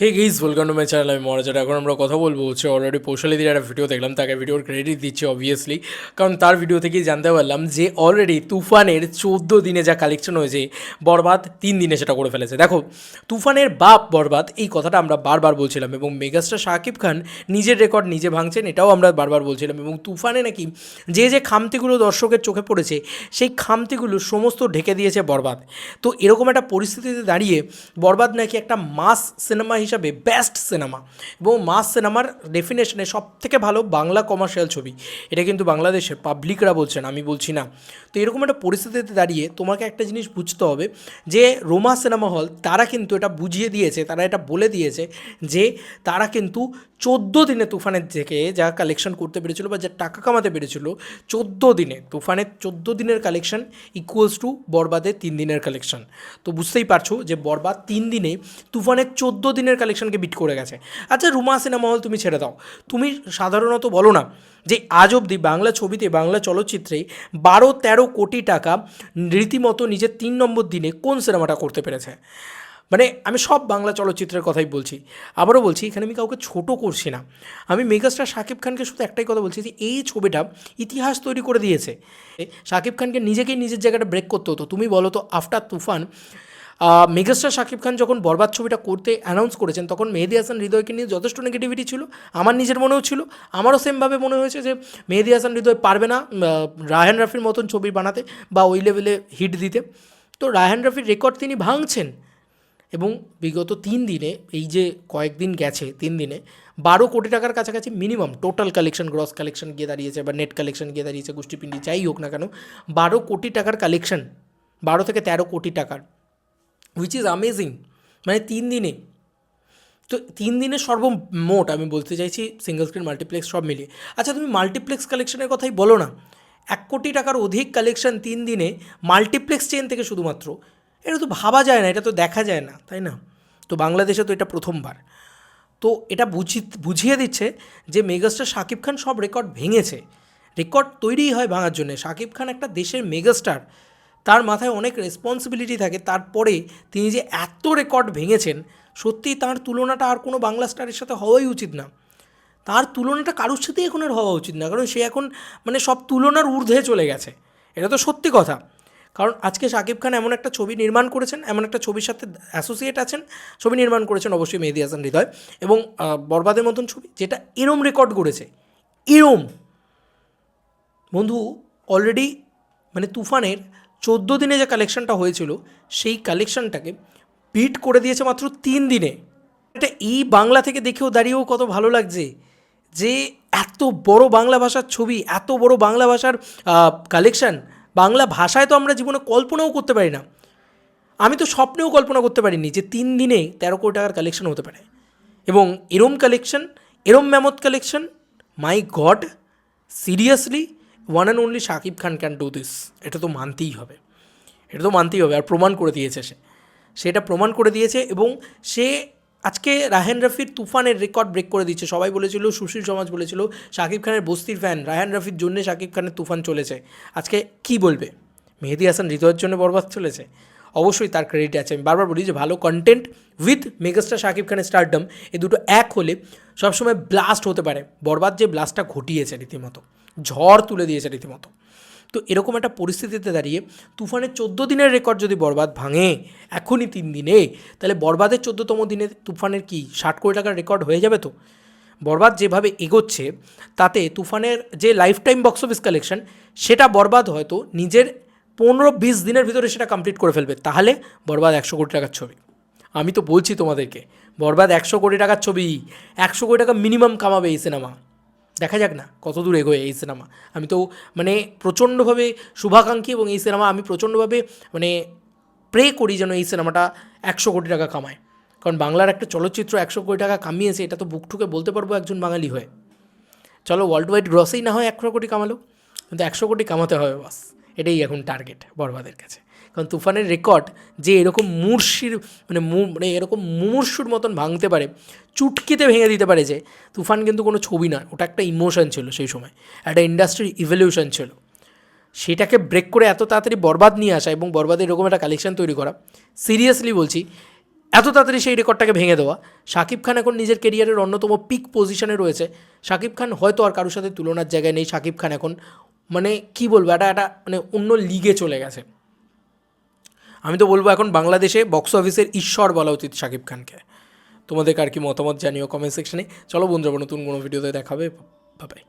Hey guys welcome to my channel আমি মহারাজার এখন আমরা কথা বলব হচ্ছে অলরেডি পৌশালিদির একটা ভিডিও দেখলাম, তাকে ভিডিওর ক্রেডিট দিচ্ছি অবভিয়াসলি কারণ তার ভিডিও থেকেই জানতে পারলাম যে অলরেডি তুফানের চোদ্দ দিনে যা কালেকশন হয়েছে, বরবাদ তিন দিনে সেটা করে ফেলেছে। দেখো, তুফানের বাপ বরবাদ, এই কথাটা আমরা বারবার বলছিলাম এবং মেগাস্টার শাকিব খান নিজের রেকর্ড নিজে ভাঙছেন, এটাও আমরা বারবার বলছিলাম। এবং তুফানে নাকি যে যে খামতিগুলো দর্শকের চোখে পড়েছে, সেই খামতিগুলো সমস্ত ঢেকে দিয়েছে বরবাদ। তো এরকম একটা পরিস্থিতিতে দাঁড়িয়ে বরবাদ নাকি একটা মাস সিনেমা হিসাবে বেস্ট সিনেমা এবং মাস সিনেমার ডেফিনেশনে সব থেকে ভালো বাংলা কমার্শিয়াল ছবি। এটা কিন্তু বাংলাদেশের পাবলিকরা বলছেন, আমি বলছি না। তো এরকম একটা পরিস্থিতিতে দাঁড়িয়ে তোমাকে একটা জিনিস বুঝতে হবে, যে রোমা সিনেমা হল তারা কিন্তু এটা বুঝিয়ে দিয়েছে, তারা এটা বলে দিয়েছে, যে তারা কিন্তু চোদ্দ দিনে তুফানের থেকে যা কালেকশন করতে পেরেছিল বা যা টাকা কামাতে পেরেছিল, চোদ্দ দিনে, তুফানের চোদ্দ দিনের কালেকশন ইকুয়ালস টু বরবাদের তিন দিনের কালেকশন তো বুঝতেই পারছ যে বরবাদ তিন দিনে, তুফানের চোদ্দ দিনের কালেকশনকে বিট করে গেছে। আচ্ছা রুমা সিনেমা হল তুমি ছেড়ে দাও। তুমি সাধারণত বলো না যে আজ অবধি বাংলা ছবিতে, বাংলা চলচ্চিত্রে বারো, তেরো কোটি টাকা রীতিমতো নিজের তিন নম্বর দিনে কোন সিনেমাটা করতে পেরেছে? মানে আমি সব বাংলা চলচ্চিত্রের কথাই বলছি। আবারও বলছি, এখানে আমি কাউকে ছোট করছি না। আমি মেগাস্টার শাকিব খানকে শুধু একটাই কথা বলছি যে, এই ছবিটা ইতিহাস তৈরি করে দিয়েছে। শাকিব খানকে নিজেকেই নিজের জায়গাটা ব্রেক করতে হতো। তুমি বলো তো, আফটার তুফান মেগাস্টার শাকিব খান যখন বরবাদ ছবিটা করতে অ্যানাউন্স করেছেন, তখন মেহেদি হাসান হৃদয়কে নিয়ে যথেষ্ট নেগেটিভিটি ছিল। আমার নিজের মনেও ছিল। আমারও সেমভাবে মনে হয়েছে যে, মেহেদি হাসান হৃদয় পারবে না রায়হান রাফির মতন ছবি বানাতে বা ওই লেভেলে হিট দিতে। তো রায়হান রাফির রেকর্ড তিনি ভাঙছেন। এবং বিগত তিন দিনে, এই যে কয়েকদিন গেছে, তিন দিনে, বারো কোটি টাকার কাছাকাছি minimum total collection gross collection গিয়ে দাঁড়িয়েছে বা নেট কালেকশন গিয়ে দাঁড়িয়েছে, গোষ্ঠীপিণ্ডি, যাই হোক না কেন, বারো কোটি টাকার কালেকশন বারো থেকে তেরো কোটি টাকার। হুইচ ইজ আমেজিং মানে তিন দিনে। তো তিন দিনের সর্বমোট আমি বলতে চাইছি সিঙ্গল স্ক্রিন মাল্টিপ্লেক্স সব মিলিয়ে। আচ্ছা তুমি মাল্টিপ্লেক্স কালেকশনের কথাই বলো না। এক কোটি টাকার অধিক কালেকশন তিন দিনে মাল্টিপ্লেক্স চেন থেকে শুধুমাত্র। এটা তো ভাবা যায় না, এটা তো দেখা যায় না, তাই না? তো বাংলাদেশে তো এটা প্রথমবার। তো এটা বুঝি, বুঝিয়ে দিচ্ছে যে মেগাস্টার শাকিব খান সব রেকর্ড ভেঙেছে। রেকর্ড তৈরিই হয় ভাঙার জন্য। শাকিব খান একটা দেশের মেগাস্টার তার মাথায় অনেক রেসপন্সিবিলিটি থাকে। তারপরে তিনি যে এত রেকর্ড ভেঙেছেন, সত্যি তার তুলনাটা আর কোনো বাংলা স্টারের সাথে হওয়াই উচিত না। তার তুলনাটা কারোর সাথেই এখন আর হওয়া উচিত না, কারণ সে এখন মানে সব তুলনার ঊর্ধ্বে চলে গেছে। এটা তো সত্যি কথা। কারণ আজকে শাকিব খান এমন একটা ছবি নির্মাণ করেছেন, এমন একটা ছবির সাথে অ্যাসোসিয়েট আছেন, ছবি নির্মাণ করেছেন অবশ্যই মেহেদি হাসান হৃদয় এবং বরবাদের মতন ছবি যেটা এরম রেকর্ড করেছে এরম! বন্ধু অলরেডি মানে তুফানের চোদ্দ দিনে যে কালেকশনটা হয়েছিল, সেই কালেকশনটাকে বিট করে দিয়েছে মাত্র তিন দিনে। এটা এই বাংলা থেকে দেখেও দাঁড়িয়েও কত ভালো লাগছে যে এত বড় বাংলা ভাষার ছবি, এত বড় বাংলা ভাষার কালেকশন বাংলা ভাষায় তো আমরা জীবনে কল্পনাও করতে পারি না। আমি তো স্বপ্নেও কল্পনা করতে পারিনি যে তিন দিনে তেরো কোটি টাকার কালেকশন হতে পারে। এবং এরম কালেকশন এরম mammoth collection my god seriously one and only Shakib Khan can do this এটা তো মানতেই হবে। এটা তো মানতেই হবে। আর প্রমাণ করে দিয়েছে সে। সেটা প্রমাণ করে দিয়েছে এবং সে আজকে রাহেন রাফির তুফানের রেকর্ড ব্রেক করে দিচ্ছে। সবাই বলেছিল, সুশীল সমাজ বলেছিল শাকিব খানের বস্তির ফ্যান রাহেন রাফির জন্যে শাকিব খানের তুফান চলেছে। আজকে কি বলবে? মেহেদি হাসান হৃদয়ের জন্য বরবাদ চলেছে। অবশ্যই তার ক্রেডিট আছে। আমি বারবার বলি যে ভালো কন্টেন্ট উইথ মেগাস্টার শাকিব খানের স্টারডম এই দুটো এক হলে সবসময় ব্লাস্ট হতে পারে। বরবাদ যে ব্লাস্টটা ঘটিয়েছে রীতিমতো, ঝড় তুলে দিয়েছে রীতিমতো। তো এরকম একটা পরিস্থিতিতে দাঁড়িয়ে তুফানের চোদ্দ দিনের রেকর্ড যদি বরবাদ ভাঙে, এখনই তিন দিনে, তাহলে বরবাদের চোদ্দোতম দিনে তুফানের কি ষাট কোটি টাকার রেকর্ড হয়ে যাবে তো? বরবাদ যেভাবে এগোচ্ছে, তাতে তুফানের যে life time box office collection সেটা বরবাদ হয়তো নিজের পনেরো বিশ দিনের ভিতরে সেটা কমপ্লিট করে ফেলবে। তাহলে বরবাদ একশো কোটি টাকার ছবি। আমি তো বলছি তোমাদেরকে, বরবাদ একশো কোটি টাকার ছবি, একশো কোটি টাকা মিনিমাম কামাবে এই সিনেমা দেখা যাক না, কত দূর এগোয় এই সিনেমা আমি তো মানে প্রচণ্ডভাবে শুভাকাঙ্ক্ষী এবং এই সিনেমা আমি প্রচণ্ডভাবে মানে প্রে করি যেন এই সিনেমাটা একশো কোটি টাকা কামায়। কারণ বাংলার একটা চলচ্চিত্র একশো কোটি টাকা কামিয়েছে, এটা তো বুক ঠুকে বলতে পারব একজন বাঙালি হয়ে। চলো ওয়ার্ল্ড ওয়াইড গ্রসেই না হয় একশো কোটি কামালো, কিন্তু একশো কোটি কামাতে হবে বাস। এটাই এখন টার্গেট বরবাদের কাছে। কারণ তুফানের রেকর্ড যে এরকম মূর্ষির মানে মানে এরকম মুমূর্ষুর মতন ভাঙতে পারে, চুটকিতে ভেঙে দিতে পারে যে, তুফান কিন্তু কোনো ছবি না। ওটা একটা ইমোশন ছিল সেই সময়। একটা ইন্ডাস্ট্রির ইভলিউশন ছিল। সেটাকে ব্রেক করে এত তাড়াতাড়ি বরবাদ নিয়ে আসা এবং বরবাদের এরকম একটা কালেকশন তৈরি করা সিরিয়াসলি বলছি, এত তাড়াতাড়ি সেই রেকর্ডটাকে ভেঙে দেওয়া, শাকিব খান এখন নিজের কেরিয়ারের অন্যতম পিক পজিশনে রয়েছে। শাকিব খান হয়তো আর কারোর সাথে তুলনার জায়গায় নেই। শাকিব খান এখন মানে কি বলব এটা একটা মানে অন্য লিগে চলে গেছে। আমি তো বলব এখন বাংলাদেশে বক্স অফিসের ঈশ্বর বলা উচিত শাকিব খানকে। তোমাদেরকে আর কি মতামত জানিও কমেন্ট সেকশনে চলো বন্ধুরা, নতুন কোনো ভিডিওতে দেখাবে বাবাই